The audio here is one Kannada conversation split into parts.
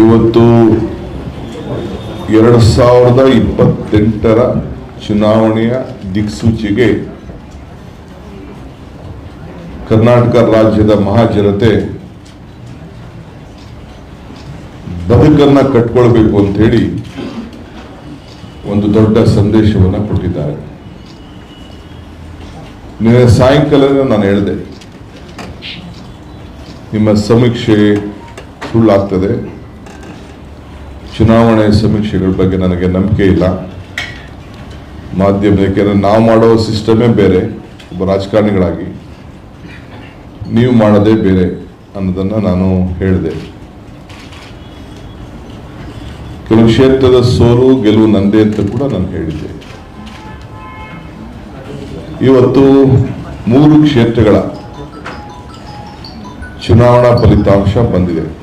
ಇವತ್ತು ಎರಡು ಸಾವಿರದ ಇಪ್ಪತ್ತೆಂಟರ ಚುನಾವಣೆಯ ದಿಕ್ಸೂಚಿಗೆ ಕರ್ನಾಟಕ ರಾಜ್ಯದ ಮಹಾಜನತೆ ಬದುಕನ್ನು ಕಟ್ಕೊಳ್ಬೇಕು ಹೇಳಿ ಒಂದು ದೊಡ್ಡ ಸಂದೇಶವನ್ನು ಕೊಟ್ಟಿದ್ದಾರೆ. ನಿನ್ನೆ ಸಾಯಂಕಾಲ ನಾನು ಹೇಳಿದೆ, ನಿಮ್ಮ ಸಮೀಕ್ಷೆ ಸುಳ್ಳಾಗ್ತದೆ. ಚುನಾವಣೆ ಸಮೀಕ್ಷೆಗಳ ಬಗ್ಗೆ ನನಗೆ ನಂಬಿಕೆ ಇಲ್ಲ. ಮಾಧ್ಯಮ, ಯಾಕೆಂದ್ರೆ ನಾವು ಮಾಡೋ ಸಿಸ್ಟಮೇ ಬೇರೆ, ಒಬ್ಬ ರಾಜಕಾರಣಿಗಳಾಗಿ. ನೀವು ಮಾಡೋದೇ ಬೇರೆ ಅನ್ನೋದನ್ನು ನಾನು ಹೇಳಿದೆ. ಕೆಲವು ಕ್ಷೇತ್ರದ ಸೋಲು, ಗೆಲುವು ನಂದೇ ಅಂತ ಕೂಡ ನಾನು ಹೇಳಿದ್ದೆ. ಇವತ್ತು ಮೂರು ಕ್ಷೇತ್ರಗಳ ಚುನಾವಣಾ ಫಲಿತಾಂಶ ಬಂದಿದೆ.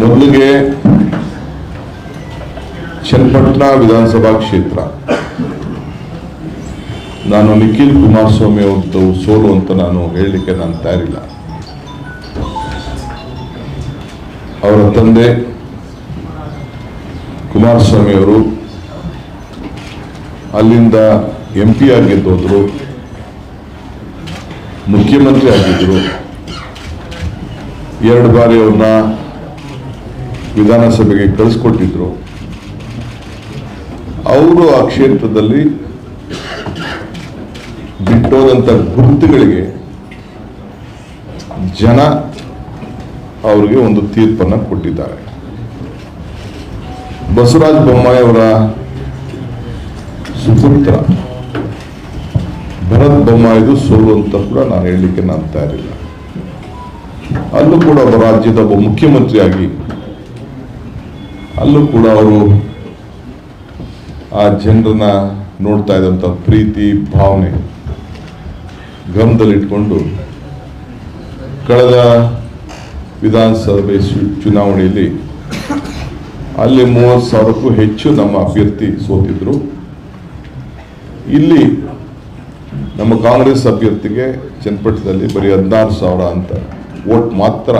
ಮೊದಲಿಗೆ ಚನ್ನಪಟ್ಟಣ ವಿಧಾನಸಭಾ ಕ್ಷೇತ್ರ. ನಾನು ನಿಖಿಲ್ ಕುಮಾರಸ್ವಾಮಿ ಅವ್ರದ್ದು ಸೋಲು ಅಂತ ನಾನು ಹೇಳಲಿಕ್ಕೆ ನಾನು ತಯಾರಿಲ್ಲ. ಅವರ ತಂದೆ ಕುಮಾರಸ್ವಾಮಿ ಅವರು ಅಲ್ಲಿಂದ ಎಂ ಪಿ ಆಗಿದ್ದೋದ್ರು ಮುಖ್ಯಮಂತ್ರಿ ಆಗಿದ್ದರು ಎರಡು ಬಾರಿ ಅವ್ರನ್ನ ವಿಧಾನಸಭೆಗೆ ಕಳಿಸ್ಕೊಟ್ಟಿದ್ರು. ಅವರು ಆ ಕ್ಷೇತ್ರದಲ್ಲಿ ಬಿಟ್ಟೋದಂಥ ಗುರುತುಗಳಿಗೆ ಜನ ಅವರಿಗೆ ಒಂದು ತೀರ್ಪನ್ನ ಕೊಟ್ಟಿದ್ದಾರೆ. ಬಸವರಾಜ ಬೊಮ್ಮಾಯಿ ಅವರ ಸುಪುತ್ರ ಭರತ್ ಬೊಮ್ಮಾಯಿದು ಸೋಲು ಅಂತ ಕೂಡ ನಾನು ಹೇಳಲಿಕ್ಕೆ ನಾನು ತಯಾರಿಲ್ಲ. ಅಲ್ಲೂ ಕೂಡ ಒಬ್ಬ ರಾಜ್ಯದ ಒಬ್ಬ ಮುಖ್ಯಮಂತ್ರಿಯಾಗಿ ಅಲ್ಲೂ ಕೂಡ ಅವರು ಆ ಜನರನ್ನ ನೋಡ್ತಾ ಇದ್ದಂಥ ಪ್ರೀತಿ, ಭಾವನೆ ಗಮನದಲ್ಲಿಟ್ಕೊಂಡು ಕಳೆದ ವಿಧಾನಸಭೆ ಚುನಾವಣೆಯಲ್ಲಿ ಅಲ್ಲಿ ಮೂವತ್ತು ಸಾವಿರಕ್ಕೂ ಹೆಚ್ಚು ನಮ್ಮ ಅಭ್ಯರ್ಥಿ ಸೋತಿದ್ರು. ಇಲ್ಲಿ ನಮ್ಮ ಕಾಂಗ್ರೆಸ್ ಅಭ್ಯರ್ಥಿಗೆ ಚನ್ನಪಟ್ಟಣದಲ್ಲಿ ಬರೀ ಹದಿನಾರು ಸಾವಿರ ಅಂತ ವೋಟ್ ಮಾತ್ರ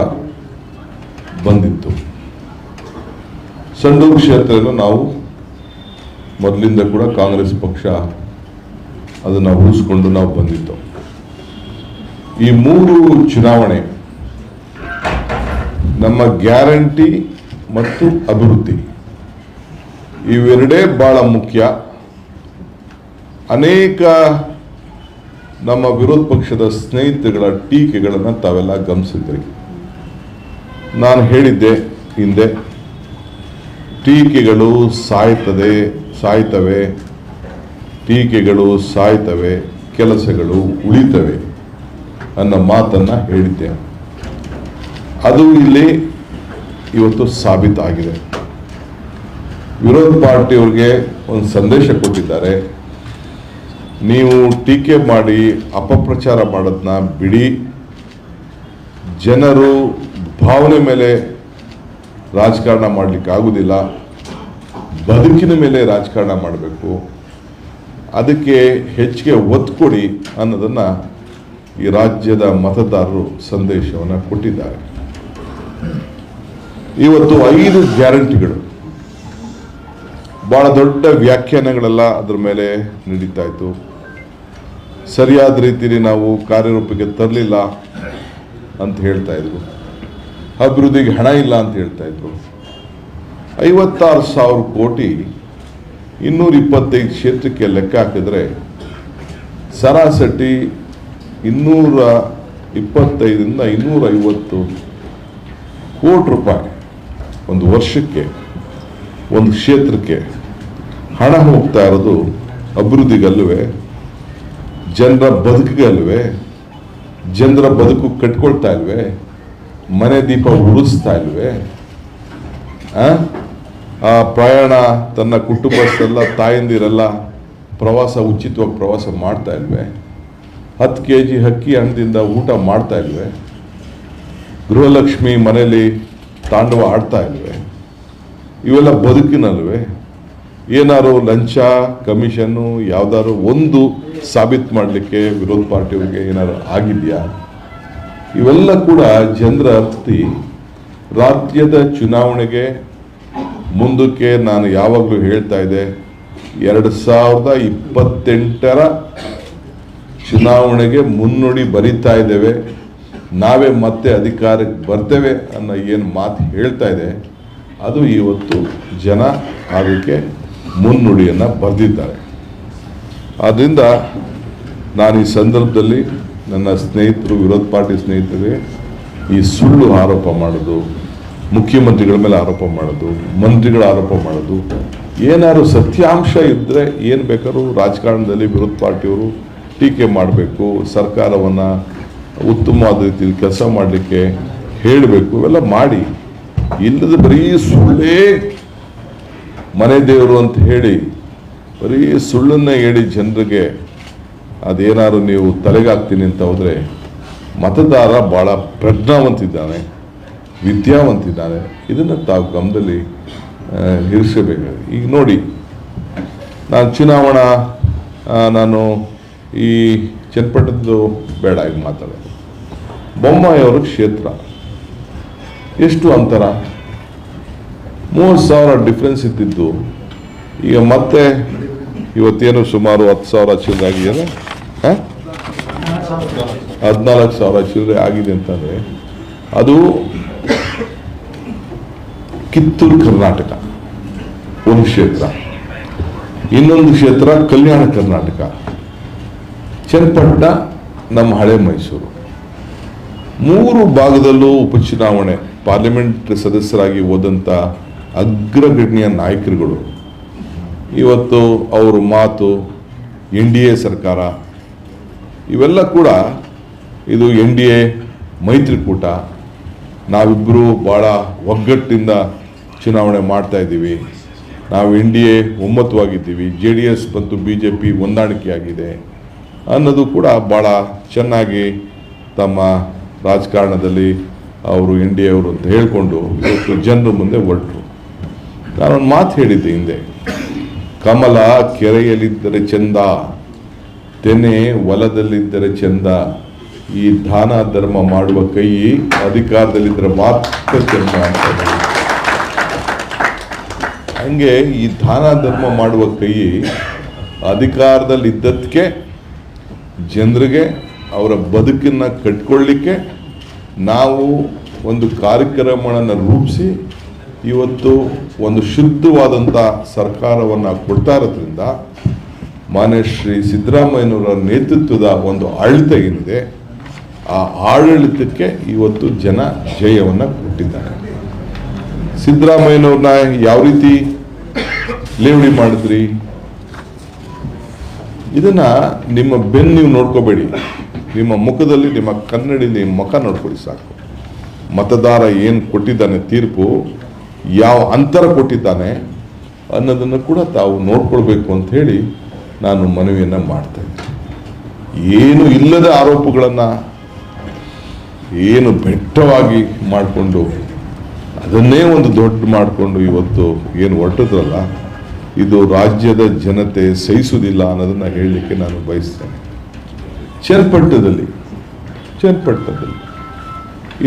ಬಂದಿತ್ತು. ಸಂಡೂರು ಕ್ಷೇತ್ರವನ್ನು ನಾವು ಮೊದಲಿಂದ ಕೂಡ ಕಾಂಗ್ರೆಸ್ ಪಕ್ಷ ಅದನ್ನು ಉಳಿಸ್ಕೊಂಡು ನಾವು ಬಂದಿತ್ತು ಈ ಮೂರು ಚುನಾವಣೆ ನಮ್ಮ ಗ್ಯಾರಂಟಿ ಮತ್ತು ಅಭಿವೃದ್ಧಿ ಇವೆರಡೇ ಬಹಳ ಮುಖ್ಯ. ಅನೇಕ ನಮ್ಮ ವಿರೋಧ ಪಕ್ಷದ ಸ್ನೇಹಿತಗಳ ಟೀಕೆಗಳನ್ನು ತಾವೆಲ್ಲ ಗಮನಿಸಿದ್ರಿ. ನಾನು ಹೇಳಿದ್ದೆ ಹಿಂದೆ ಟೀಕೆಗಳು ಸಾಯ್ತದೆ, ಸಾಯ್ತವೆ. ಟೀಕೆಗಳು ಸಾಯ್ತವೆ, ಕೆಲಸಗಳು ಉಳಿತವೆ ಅನ್ನೋ ಮಾತನ್ನ ಹೇಳಿದ್ದೆ ಅದು ಇಲ್ಲಿ ಇವತ್ತು ಸಾಬೀತಾಗಿದೆ. ವಿರೋಧ ಪಾರ್ಟಿಯವ್ರಿಗೆ ಒಂದು ಸಂದೇಶ ಕೊಟ್ಟಿದ್ದಾರೆ. ನೀವು ಟೀಕೆ ಮಾಡಿ ಅಪಪ್ರಚಾರ ಮಾಡೋದನ್ನ ಬಿಡಿ. ಜನರು ಭಾವನೆ ಮೇಲೆ ರಾಜಕಾರಣ ಮಾಡಲಿಕ್ಕೆ ಆಗುವುದಿಲ್ಲ ಬದುಕಿನ ಮೇಲೆ ರಾಜಕಾರಣ ಮಾಡಬೇಕು. ಅದಕ್ಕೆ ಹೆಚ್ಚಿಗೆ ಒತ್ತು ಕೊಡಿ ಅನ್ನೋದನ್ನು ಈ ರಾಜ್ಯದ ಮತದಾರರು ಸಂದೇಶವನ್ನು ಕೊಟ್ಟಿದ್ದಾರೆ. ಇವತ್ತು ಐದು ಗ್ಯಾರಂಟಿಗಳು. ಭಾಳ ದೊಡ್ಡ ವ್ಯಾಖ್ಯಾನಗಳೆಲ್ಲ ಅದರ ಮೇಲೆ ನಡೀತಾ ಇತ್ತು. ಸರಿಯಾದ ರೀತಿಯಲ್ಲಿ ನಾವು ಕಾರ್ಯರೂಪಕ್ಕೆ ತರಲಿಲ್ಲ ಅಂತ ಹೇಳ್ತಾ ಇದ್ರು ಅಭಿವೃದ್ಧಿಗೆ ಹಣ ಇಲ್ಲ ಅಂತ ಹೇಳ್ತಾ ಇದ್ರು. ಐವತ್ತಾರು ಸಾವಿರ ಕೋಟಿ ಇನ್ನೂರ ಇಪ್ಪತ್ತೈದು ಕ್ಷೇತ್ರಕ್ಕೆ ಲೆಕ್ಕ ಹಾಕಿದ್ರೆ ಸರಾಸರಿ ಇನ್ನೂರ ಇಪ್ಪತ್ತೈದರಿಂದ ಇನ್ನೂರ ಐವತ್ತು ಕೋಟಿ ರೂಪಾಯಿ ಒಂದು ವರ್ಷಕ್ಕೆ, ಒಂದು ಕ್ಷೇತ್ರಕ್ಕೆ ಹಣ ಹೋಗ್ತಾ ಇರೋದು ಅಭಿವೃದ್ಧಿಗಲ್ವೇ ಜನರ ಬದುಕಿಗಲ್ವೇ ಜನರ ಬದುಕು ಕಟ್ಕೊಳ್ತಾ ಇಲ್ವೇ? ಮನೆ ದೀಪ ಉಳಿಸ್ತಾ ಇಲ್ವೇ? ಆ? ಪ್ರಯಾಣ, ತನ್ನ ಕುಟುಂಬಸ್ಥರೆಲ್ಲ ತಾಯಂದಿರೆಲ್ಲ ಪ್ರವಾಸ, ಉಚಿತವಾಗಿ ಪ್ರವಾಸ ಮಾಡ್ತಾ ಇಲ್ವೇ? ಹತ್ತು ಕೆ ಜಿ ಹಕ್ಕಿ ಹಣದಿಂದ ಊಟ ಮಾಡ್ತಾ ಇಲ್ವೇ? ಗೃಹಲಕ್ಷ್ಮಿ ಮನೆಯಲ್ಲಿ ತಾಂಡವ ಆಡ್ತಾ ಇಲ್ವೇ? ಇವೆಲ್ಲ ಬದುಕಿನಲ್ವೆ? ಏನಾರು ಲಂಚ, ಕಮಿಷನ್ನು ಯಾವ್ದಾದ್ರು ಒಂದು ಸಾಬೀತು ಮಾಡಲಿಕ್ಕೆ ವಿರೋಧ ಪಾರ್ಟಿಯವರಿಗೆ ಏನಾದ್ರು ಆಗಿದೆಯಾ? ಇವೆಲ್ಲ ಕೂಡ ಜನರ ಅರ್ಥಿ ರಾಜ್ಯದ ಚುನಾವಣೆಗೆ ಮುಂದಕ್ಕೆ ನಾನು ಯಾವಾಗಲೂ ಹೇಳ್ತಾ ಇದ್ದೆ, ಎರಡು ಸಾವಿರದ ಇಪ್ಪತ್ತೆಂಟರ ಚುನಾವಣೆಗೆ ಮುನ್ನುಡಿ ಬರಿತಾ ಇದ್ದೇವೆ, ನಾವೇ ಮತ್ತೆ ಅಧಿಕಾರಕ್ಕೆ ಬರ್ತೇವೆ ಅನ್ನೋ ಏನು ಮಾತು ಹೇಳ್ತಾ ಇದೆ ಅದು ಇವತ್ತು ಜನ ಅದಕ್ಕೆ ಮುನ್ನುಡಿಯನ್ನು ಬರೆದಿದ್ದಾರೆ. ಆದ್ದರಿಂದ ನಾನು ಈ ಸಂದರ್ಭದಲ್ಲಿ ನನ್ನ ಸ್ನೇಹಿತರು, ವಿರೋಧ ಪಾರ್ಟಿ ಸ್ನೇಹಿತರಿಗೆ ಈ ಸುಳ್ಳು ಆರೋಪ ಮಾಡೋದು, ಮುಖ್ಯಮಂತ್ರಿಗಳ ಮೇಲೆ ಆರೋಪ ಮಾಡೋದು, ಮಂತ್ರಿಗಳ ಆರೋಪ ಮಾಡೋದು, ಏನಾದ್ರು ಸತ್ಯಾಂಶ ಇದ್ದರೆ ಏನು ಬೇಕಾದ್ರೂ ರಾಜಕಾರಣದಲ್ಲಿ ವಿರೋಧ ಪಾರ್ಟಿಯವರು ಟೀಕೆ ಮಾಡಬೇಕು, ಸರ್ಕಾರವನ್ನು ಉತ್ತಮವಾದ ರೀತಿಯಲ್ಲಿ ಕೆಲಸ ಮಾಡಲಿಕ್ಕೆ ಹೇಳಬೇಕು, ಇವೆಲ್ಲ ಮಾಡಿ. ಇಲ್ಲದ ಬರೀ ಸುಳ್ಳೇ ಮನೆ ದೇವರು ಅಂತ ಹೇಳಿ, ಬರೀ ಸುಳ್ಳನ್ನು ಹೇಳಿ ಜನರಿಗೆ ಅದೇನಾದ್ರು ನೀವು ತಲೆಗಾಗ್ತೀನಿ ಅಂತ ಹೋದರೆ ಮತದಾರ ಭಾಳ ಪ್ರಜ್ಞಾವಂತಿದ್ದಾನೆ, ವಿದ್ಯಾವಂತಿದ್ದಾನೆ. ಇದನ್ನು ತಾವು ಗಮನದಲ್ಲಿ ಇರಿಸಬೇಕಾಗಿದೆ ಈಗ ನೋಡಿ, ನಾನು ಚುನಾವಣಾ ನಾನು ಈ ಚನ್ನಪಟ್ಟಣದ್ದು ಬೇಡ, ಈಗ ಮಾತಾಡೋದು. ಬೊಮ್ಮಾಯಿಯವರು ಕ್ಷೇತ್ರ. ಎಷ್ಟು ಅಂತರ? ಮೂವತ್ತು ಸಾವಿರ ಡಿಫ್ರೆನ್ಸ್ ಇದ್ದಿದ್ದು. ಈಗ ಮತ್ತೆ ಇವತ್ತೇನು ಸುಮಾರು ಹತ್ತು ಸಾವಿರ ಚಿಲ್ಲರೆ ಆಗಿದೆಯಲ್ಲ? ಹದಿನಾಲ್ಕು ಸಾವಿರ ಚಿಲ್ಲರೆ ಆಗಿದೆ ಅಂತಂದರೆ ಅದು ಕಿತ್ತೂರು ಕರ್ನಾಟಕ, ಒಂದು ಕ್ಷೇತ್ರ. ಇನ್ನೊಂದು ಕ್ಷೇತ್ರ ಕಲ್ಯಾಣ ಕರ್ನಾಟಕ. ಚನ್ನಪಟ್ಟಣ, ನಮ್ಮ ಹಳೆ ಮೈಸೂರು. ಮೂರು ಭಾಗದಲ್ಲೂ ಉಪಚುನಾವಣೆ ಪಾರ್ಲಿಮೆಂಟ್ ಸದಸ್ಯರಾಗಿ ಹೋದಂಥ ಅಗ್ರಗಣ್ಯ ನಾಯಕರುಗಳು ಇವತ್ತು ಅವ್ರ ಮಾತು ಎನ್ ಡಿ ಎ ಸರ್ಕಾರ, ಇವೆಲ್ಲ ಕೂಡ ಇದು ಎನ್ ಡಿ ಎ ಮೈತ್ರಿಕೂಟ. ನಾವಿಬ್ಬರು ಭಾಳ ಒಗ್ಗಟ್ಟಿಂದ ಚುನಾವಣೆ ಮಾಡ್ತಾ ಇದ್ದೀವಿ. ನಾವು ಎನ್ ಡಿ ಎ ಒಮ್ಮತವಾಗಿದ್ದೀವಿ. ಜೆ ಡಿ ಎಸ್ ಮತ್ತು ಬಿ ಜೆ ಪಿ ಹೊಂದಾಣಿಕೆಯಾಗಿದೆ ಅನ್ನೋದು ಕೂಡ ಭಾಳ ಚೆನ್ನಾಗಿ ತಮ್ಮ ರಾಜಕಾರಣದಲ್ಲಿ ಅವರು ಎನ್ ಡಿ ಎ ಅವರು ಅಂತ ಹೇಳಿಕೊಂಡು ಇವತ್ತು ಜನರ ಮುಂದೆ ಹೊರಟರು. ನಾನೊಂದು ಮಾತು ಹೇಳಿದ್ದೆ ಹಿಂದೆ. ಕಮಲ ಕೆರೆಯಲ್ಲಿದ್ದರೆ ಚಂದ, ತೆನೆ ಹೊಲದಲ್ಲಿದ್ದರೆ ಚಂದ, ಈ ದಾನ ಧರ್ಮ ಮಾಡುವ ಕೈ ಅಧಿಕಾರದಲ್ಲಿದ್ದರೆ ಮಾತ್ರ ಚಂದ ಅಂತ ಹಂಗೆ ಈ ದಾನ ಧರ್ಮ ಮಾಡುವ ಕೈ ಅಧಿಕಾರದಲ್ಲಿದ್ದದಕ್ಕೆ ಜನರಿಗೆ ಅವರ ಬದುಕನ್ನು ಕಟ್ಕೊಳ್ಳಿಕ್ಕೆ ನಾವು ಒಂದು ಕಾರ್ಯಕ್ರಮಗಳನ್ನು ರೂಪಿಸಿ ಇವತ್ತು ಒಂದು ಶುದ್ಧವಾದಂಥ ಸರ್ಕಾರವನ್ನು ಕೊಡ್ತಾ ಇರೋದ್ರಿಂದ ಮಾನ್ಯ ಶ್ರೀ ಸಿದ್ದರಾಮಯ್ಯನವರ ನೇತೃತ್ವದ ಒಂದು ಆಡಳಿತ ಏನಿದೆ, ಆ ಆಡಳಿತಕ್ಕೆ ಇವತ್ತು ಜನ ಜಯವನ್ನು ಕೊಟ್ಟಿದ್ದಾರೆ. ಸಿದ್ದರಾಮಯ್ಯನವ್ರನ್ನ ಯಾವ ರೀತಿ ಲೇವಡಿ ಮಾಡಿದ್ರಿ? ಇದನ್ನ ನಿಮ್ಮ ಬೆನ್ನು ನೀವು ನೋಡ್ಕೋಬೇಡಿ. ನಿಮ್ಮ ಮುಖದಲ್ಲಿ, ನಿಮ್ಮ ಕನ್ನಡಿ ನಿಮ್ಮ ಮುಖ ನೋಡ್ಕೊಳ್ಳಿ ಸಾಕು. ಮತದಾರ ಏನು ಕೊಟ್ಟಿದ್ದಾನೆ ತೀರ್ಪು ಯಾವ ಅಂತರ ಕೊಟ್ಟಿದ್ದಾನೆ ಅನ್ನೋದನ್ನು ಕೂಡ ತಾವು ನೋಡ್ಕೊಳ್ಬೇಕು ಅಂತ ಹೇಳಿ ನಾನು ಮನವಿಯನ್ನು ಮಾಡ್ತೇನೆ ಏನು ಇಲ್ಲದ ಆರೋಪಗಳನ್ನು ಏನು ಬೆಟ್ಟವಾಗಿ ಮಾಡಿಕೊಂಡು ಅದನ್ನೇ ಒಂದು ದೊಡ್ಡ ಮಾಡಿಕೊಂಡು ಇವತ್ತು ಏನು ಹೊರಟಿದ್ರಲ್ಲ, ಇದು ರಾಜ್ಯದ ಜನತೆ ಸಹಿಸುವುದಿಲ್ಲ ಅನ್ನೋದನ್ನು ಹೇಳಲಿಕ್ಕೆ ನಾನು ಬಯಸ್ತೇನೆ. ಚೇರ್ಪಟ್ಟದಲ್ಲಿ ಚೇರ್ಪಟ್ಟದಲ್ಲಿ,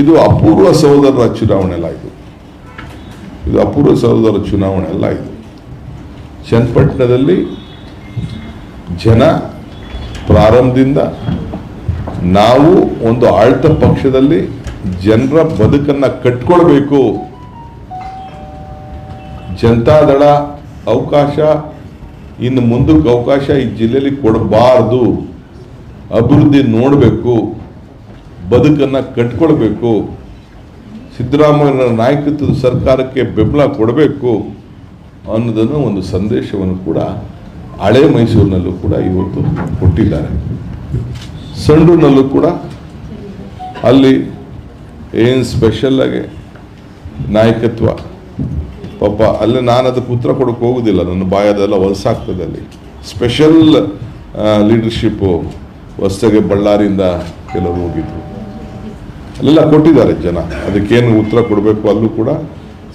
ಇದು ಅಪೂರ್ವ ಸಹೋದರರ ಚುನಾವಣೆ ಅಲ್ಲ ಇದು ಅಪೂರ್ವ ಸಹೋದರ ಚುನಾವಣೆ ಅಲ್ಲ ಇದು. ಚನ್ನಪಟ್ಟಣದಲ್ಲಿ ಜನ ಪ್ರಾರಂಭದಿಂದ ನಾವು ಒಂದು ಆಳ್ತ ಪಕ್ಷದಲ್ಲಿ ಜನರ ಬದುಕನ್ನ ಕಟ್ಕೊಳ್ಬೇಕು. ಜನತಾದಳ ಅವಕಾಶ, ಇನ್ನು ಮುಂದಕ್ಕೆ ಅವಕಾಶ ಈ ಜಿಲ್ಲೆಯಲ್ಲಿ ಕೊಡಬಾರ್ದು. ಅಭಿವೃದ್ಧಿ ನೋಡಬೇಕು, ಬದುಕನ್ನ ಕಟ್ಕೊಳ್ಬೇಕು. ಸಿದ್ದರಾಮಯ್ಯನ ನಾಯಕತ್ವದ ಸರ್ಕಾರಕ್ಕೆ ಬೆಂಬಲ ಕೊಡಬೇಕು ಅನ್ನೋದನ್ನು ಒಂದು ಸಂದೇಶವನ್ನು ಕೂಡ ಹಳೆ ಮೈಸೂರಿನಲ್ಲೂ ಕೂಡ ಇವತ್ತು ಕೊಟ್ಟಿದ್ದಾರೆ. ಸಂಡೂರಿನಲ್ಲೂ ಕೂಡ ಅಲ್ಲಿ ಏನು ಸ್ಪೆಷಲ್ಲಾಗಿ ನಾಯಕತ್ವ? ಪಾಪ ಅಲ್ಲಿ ನಾನು ಅದಕ್ಕೆ ಉತ್ತರ ಕೊಡೋಕೆ ಹೋಗೋದಿಲ್ಲ, ನನ್ನ ಬಾಯದೆಲ್ಲ ಹೊಲಸಾಗ್ತದೆ ಅಲ್ಲಿ. ಸ್ಪೆಷಲ್ ಲೀಡರ್ಶಿಪ್ಪು ಹೊಸ್ತಾಗೆ ಬಳ್ಳಾರಿಯಿಂದ ಕೆಲವರು ಹೋಗಿದ್ರು. ಅಲ್ಲೆಲ್ಲ ಕೊಟ್ಟಿದ್ದಾರೆ ಜನ. ಅದಕ್ಕೇನು ಉತ್ತರ ಕೊಡಬೇಕು ಅಲ್ಲೂ ಕೂಡ,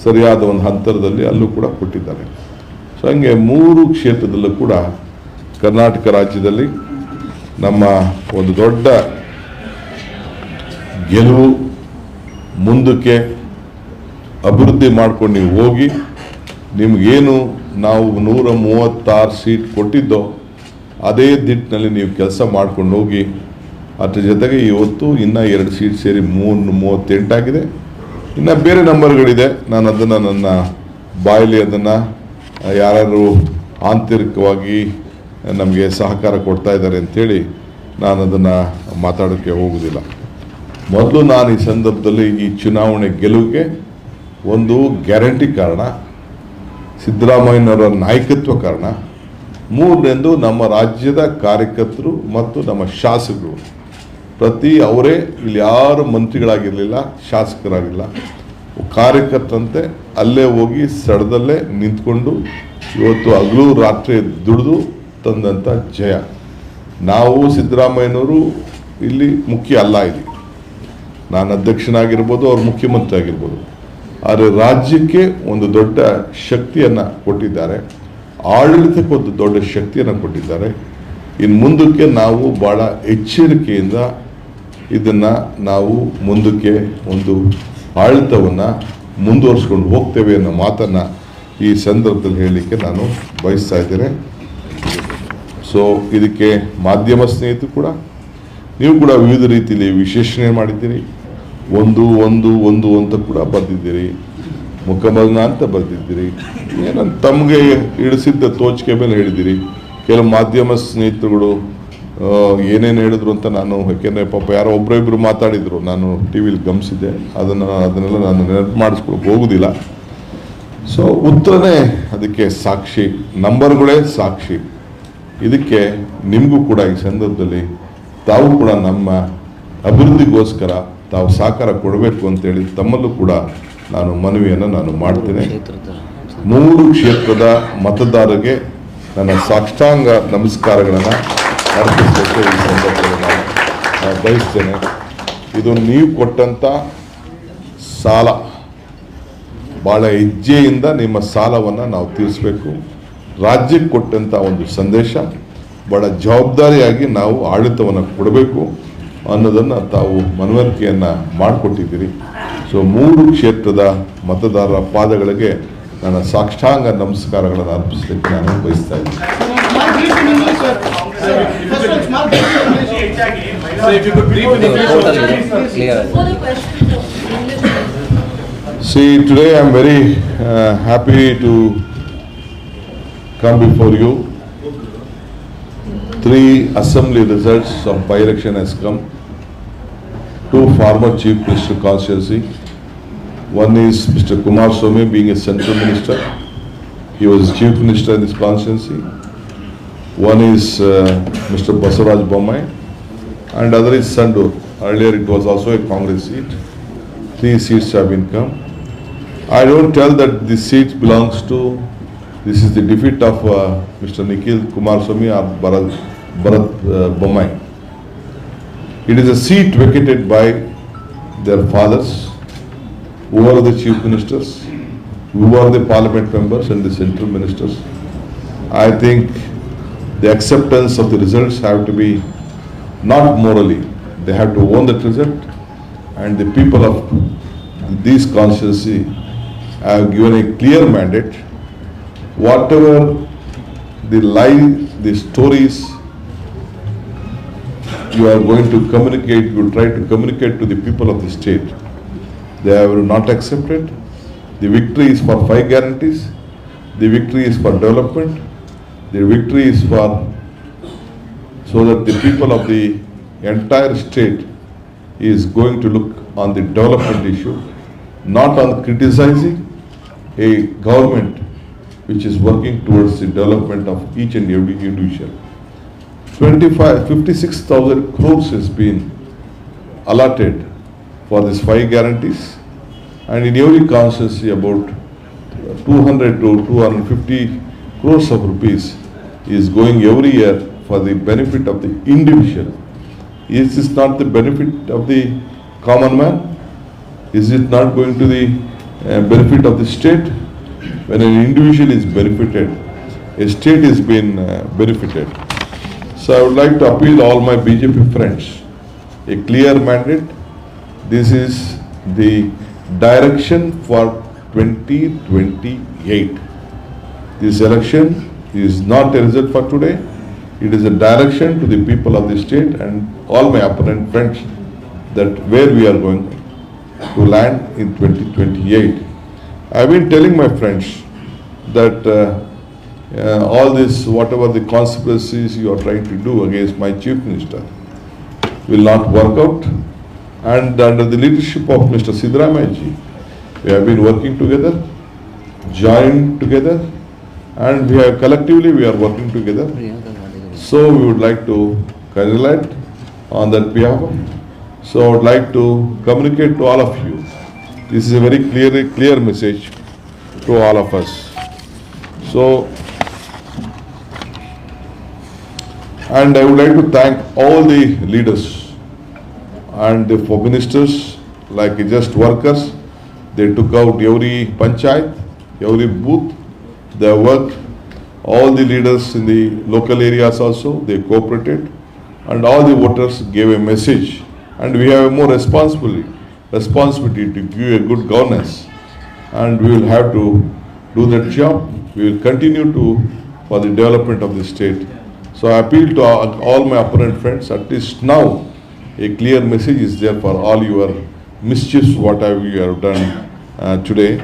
ಸರಿಯಾದ ಒಂದು ಹಂತರದಲ್ಲಿ ಅಲ್ಲೂ ಕೂಡ ಕೊಟ್ಟಿದ್ದಾರೆ. ಸೊ ಹಂಗೆ ಮೂರು ಕ್ಷೇತ್ರದಲ್ಲೂ ಕೂಡ ಕರ್ನಾಟಕ ರಾಜ್ಯದಲ್ಲಿ ನಮ್ಮ ಒಂದು ದೊಡ್ಡ ಗೆಲುವು ಮುಂದಕ್ಕೆ ಅಭಿವೃದ್ಧಿ ಮಾಡ್ಕೊಂಡು ನೀವು ಹೋಗಿ, ನಿಮಗೇನು ನಾವು ನೂರ ಮೂವತ್ತಾರು ಸೀಟ್ ಕೊಟ್ಟಿದ್ದೋ, ಅದೇ ದಿಟ್ಟಿನಲ್ಲಿ ನೀವು ಕೆಲಸ ಮಾಡ್ಕೊಂಡು ಹೋಗಿ ಅದ್ರ ಜೊತೆಗೆ ಇವತ್ತು ಇನ್ನೂ ಎರಡು ಸೀಟ್ ಸೇರಿ ಮೂರು ಮೂವತ್ತೆಂಟಾಗಿದೆ ಇನ್ನು ಬೇರೆ ನಂಬರ್ಗಳಿದೆ ನಾನು ಅದನ್ನು ನನ್ನ ಬಾಯಲ್ಲಿ ಅದನ್ನು ಯಾರು ಆಂತರಿಕವಾಗಿ ನಮಗೆ ಸಹಕಾರ ಕೊಡ್ತಾ ಇದ್ದಾರೆ ಅಂಥೇಳಿ ನಾನು ಅದನ್ನು ಮಾತಾಡೋಕ್ಕೆ ಹೋಗುವುದಿಲ್ಲ ಮೊದಲು ನಾನು ಈ ಸಂದರ್ಭದಲ್ಲಿ ಈ ಚುನಾವಣೆ ಗೆಲುವಿಗೆ ಒಂದು ಗ್ಯಾರಂಟಿ ಕಾರಣ, ಸಿದ್ದರಾಮಯ್ಯನವರ ನಾಯಕತ್ವ ಕಾರಣ, ಮೂರನೆಂದು ನಮ್ಮ ರಾಜ್ಯದ ಕಾರ್ಯಕರ್ತರು ಮತ್ತು ನಮ್ಮ ಶಾಸಕರು. ಪ್ರತಿ ಅವರೇ ಇಲ್ಲಿ ಯಾರು ಮಂತ್ರಿಗಳಾಗಿರಲಿಲ್ಲ, ಶಾಸಕರಾಗಿಲ್ಲ. ಕಾರ್ಯಕರ್ತಂತೆ ಅಲ್ಲೇ ಹೋಗಿ ಸ್ಥಳದಲ್ಲೇ ನಿಂತ್ಕೊಂಡು ಇವತ್ತು ಹಗಲು ರಾತ್ರಿ ದುಡಿದು ತಂದಂಥ ಜಯ. ನಾವು ಸಿದ್ದರಾಮಯ್ಯನವರು ಇಲ್ಲಿ ಮುಖ್ಯ ಅಲ್ಲ ಇಲ್ಲಿ. ನಾನು ಅಧ್ಯಕ್ಷನಾಗಿರ್ಬೋದು, ಅವ್ರು ಮುಖ್ಯಮಂತ್ರಿ ಆಗಿರ್ಬೋದು. ಆದರೆ ರಾಜ್ಯಕ್ಕೆ ಒಂದು ದೊಡ್ಡ ಶಕ್ತಿಯನ್ನು ಕೊಟ್ಟಿದ್ದಾರೆ. ಆಡಳಿತಕ್ಕೆ ಒಂದು ದೊಡ್ಡ ಶಕ್ತಿಯನ್ನು ಕೊಟ್ಟಿದ್ದಾರೆ. ಇನ್ನು ಮುಂದಕ್ಕೆ ನಾವು ಭಾಳ ಎಚ್ಚರಿಕೆಯಿಂದ ಇದನ್ನು ನಾವು ಮುಂದಕ್ಕೆ ಒಂದು ಆಡಳಿತವನ್ನು ಮುಂದುವರಿಸ್ಕೊಂಡು ಹೋಗ್ತೇವೆ ಅನ್ನೋ ಮಾತನ್ನು ಈ ಸಂದರ್ಭದಲ್ಲಿ ಹೇಳಲಿಕ್ಕೆ ನಾನು ಬಯಸ್ತಾ ಇದ್ದೇನೆ. ಸೊ ಇದಕ್ಕೆ ಮಾಧ್ಯಮ ಸ್ನೇಹಿತರು ಕೂಡ, ನೀವು ಕೂಡ ವಿವಿಧ ರೀತಿಯಲ್ಲಿ ವಿಶ್ಲೇಷಣೆ ಮಾಡಿದ್ದೀರಿ. ಒಂದು ಒಂದು ಒಂದು ಅಂತ ಕೂಡ ಬರೆದಿದ್ದೀರಿ. ಮುಖಮಲ್ನ ಅಂತ ಬರೆದಿದ್ದೀರಿ. ಏನಂತ ತಮಗೆ ಇಳಿಸಿದ್ದ ತೋಚಿಕೆ ಮೇಲೆ ಹೇಳಿದ್ದೀರಿ. ಕೆಲವು ಮಾಧ್ಯಮ ಸ್ನೇಹಿತರುಗಳು ಏನೇನು ಹೇಳಿದ್ರು ಅಂತ ನಾನು, ಯಾಕೆಂದರೆ ಪಾಪ ಯಾರೋ ಒಬ್ಬರಿಬ್ಬರು ಮಾತಾಡಿದರು. ನಾನು ಟಿ ವಿಲಿ ಗಮನಿಸಿದ್ದೆ ಅದನ್ನು ಅದನ್ನೆಲ್ಲ ನಾನು ನೆನಪು ಮಾಡಿಸ್ಕೊಳಕ್ಕೆ ಹೋಗೋದಿಲ್ಲ. ಸೊ ಉತ್ತರನೇ ಅದಕ್ಕೆ ಸಾಕ್ಷಿ. ನಂಬರ್ಗಳೇ ಸಾಕ್ಷಿ. ಇದಕ್ಕೆ ನಿಮಗೂ ಕೂಡ ಈ ಸಂದರ್ಭದಲ್ಲಿ ತಾವು ಕೂಡ ನಮ್ಮ ಅಭಿವೃದ್ಧಿಗೋಸ್ಕರ ತಾವು ಸಹಕಾರ ಕೊಡಬೇಕು ಅಂತೇಳಿ ತಮ್ಮಲ್ಲೂ ಕೂಡ ನಾನು ಮನವಿಯನ್ನು ನಾನು ಮಾಡ್ತೇನೆ. ಮೂರು ಕ್ಷೇತ್ರದ ಮತದಾರರಿಗೆ ನನ್ನ ಸಾಷ್ಟಾಂಗ ನಮಸ್ಕಾರಗಳನ್ನು ಅರ್ಪಿಸಲಿಕ್ಕೆ ಬಯಸ್ತೇನೆ. ಇದು ನೀವು ಕೊಟ್ಟಂಥ ಸಾಲ ಭಾಳ ಹೆಜ್ಜೆಯಿಂದ ನಿಮ್ಮ ಸಾಲವನ್ನು ನಾವು ತೀರಿಸಬೇಕು. ರಾಜ್ಯಕ್ಕೆ ಕೊಟ್ಟಂಥ ಒಂದು ಸಂದೇಶ ಭಾಳ ಜವಾಬ್ದಾರಿಯಾಗಿ ನಾವು ಆಡಳಿತವನ್ನು ಕೊಡಬೇಕು ಅನ್ನೋದನ್ನು ತಾವು ಮನವರಿಕೆಯನ್ನು ಮಾಡಿಕೊಟ್ಟಿದ್ದೀರಿ. ಸೊ ಮೂರು ಕ್ಷೇತ್ರದ ಮತದಾರರ ಪಾದಗಳಿಗೆ ನನ್ನ ಸಾಕ್ಷಾಂಗ ನಮಸ್ಕಾರಗಳನ್ನು ಅರ್ಪಿಸಲಿಕ್ಕೆ ನಾನು ಬಯಸ್ತಾ ಇದ್ದೀನಿ. So if you could brief in English. Clear. For the question, English. See, today I'm very uh, happy to come before you. Three assembly results of by-election has come. Two former chief minister constituency. One is Mr. Kumar Swamy being a central minister. He was chief minister in this constituency. One is uh, Mr. Basuraj Bommai and other is Sandur. Earlier it was also a Congress seat. Three seats have been come. I don't tell that this seat belongs to, this is the defeat of uh, Mr. Nikhil Kumaraswamy or Bharat, Bharat uh, Bommai. It is a seat vacated by their fathers, who are the chief ministers, who are the parliament members and the central ministers. I think the acceptance of the results have to be not morally, they have to own that result and the people of this constituency have given a clear mandate. Whatever the lie, the stories you are going to communicate, you try to communicate to the people of the state, they have not accepted. The victory is for five guarantees. The victory is for development. The victory is for so that the people of the entire state is going to look on the development issue, not on criticizing a government which is working towards the development of each and every individual. 25, 56,000 crores has been allotted for these five guarantees. And in every constituency, about 200 to 250 crores of rupees is going every year for the benefit of the individual. Is this not the benefit of the common man? Is it not going to the uh, benefit of the state? When an individual is benefited, a state is being uh, benefited. So I would like to appeal all my BJP friends, a clear mandate, This is the direction for 2028. This election is not a result for today. It is a direction to the people of the state and all my opponent friends that where we are going to land in 2028. I've been telling my friends that uh, uh, all this, whatever the conspiracies you are trying to do against my chief minister will not work out. And under the leadership of Mr. Sidramaya ji, we have been working together, joined together, and we have collectively, we are working together. So we would like to congratulate on that behalf. So I would like to communicate to all of you. This is a very clear, clear message to all of us. So, and I would like to thank all the leaders and the for ministers, like just workers. They took out every panchayat, every booth. They worked all the leaders in the local areas also, they cooperated, and all the voters gave a message. And we have a more responsibility, responsibility to give a good governance. And we will have to do that job. We will continue to, for the development of the state. So I appeal to all my opponent friends, at least now, a clear message is there for all your mischiefs, what have you have done uh, today.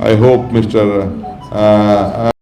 I hope Mr. 呃呃